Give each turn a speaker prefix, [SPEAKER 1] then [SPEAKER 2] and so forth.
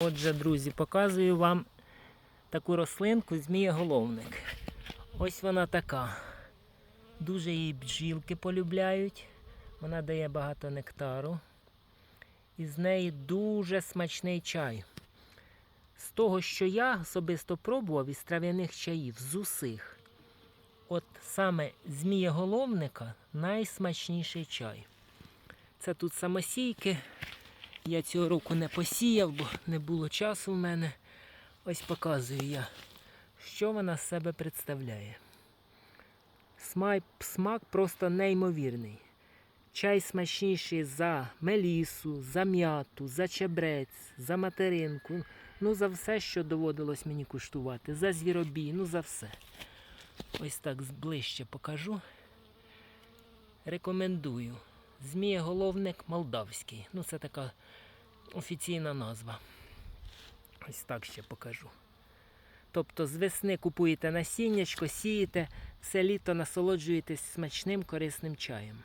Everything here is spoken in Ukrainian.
[SPEAKER 1] Отже, друзі, показую вам таку рослинку змієголовник. Ось вона така. Дуже її бджілки полюбляють. Вона дає багато нектару. І з неї дуже смачний чай. З того, що я особисто пробував із трав'яних чаїв, з усіх. От саме змієголовника найсмачніший чай. Це тут самосійки. Я цього року не посіяв, бо не було часу в мене. Ось показую я, що вона з себе представляє. Смак, просто неймовірний. Чай смачніший за мелісу, за м'яту, за чебрець, за материнку. Ну, за все, що доводилось мені куштувати, за звіробій, ну за все. Ось так зближче покажу. Рекомендую. Змієголовник молдавський. Ну, це така офіційна назва. Ось так ще покажу. Тобто з весни купуєте насіннячко, сієте, все літо насолоджуєтесь смачним корисним чаєм.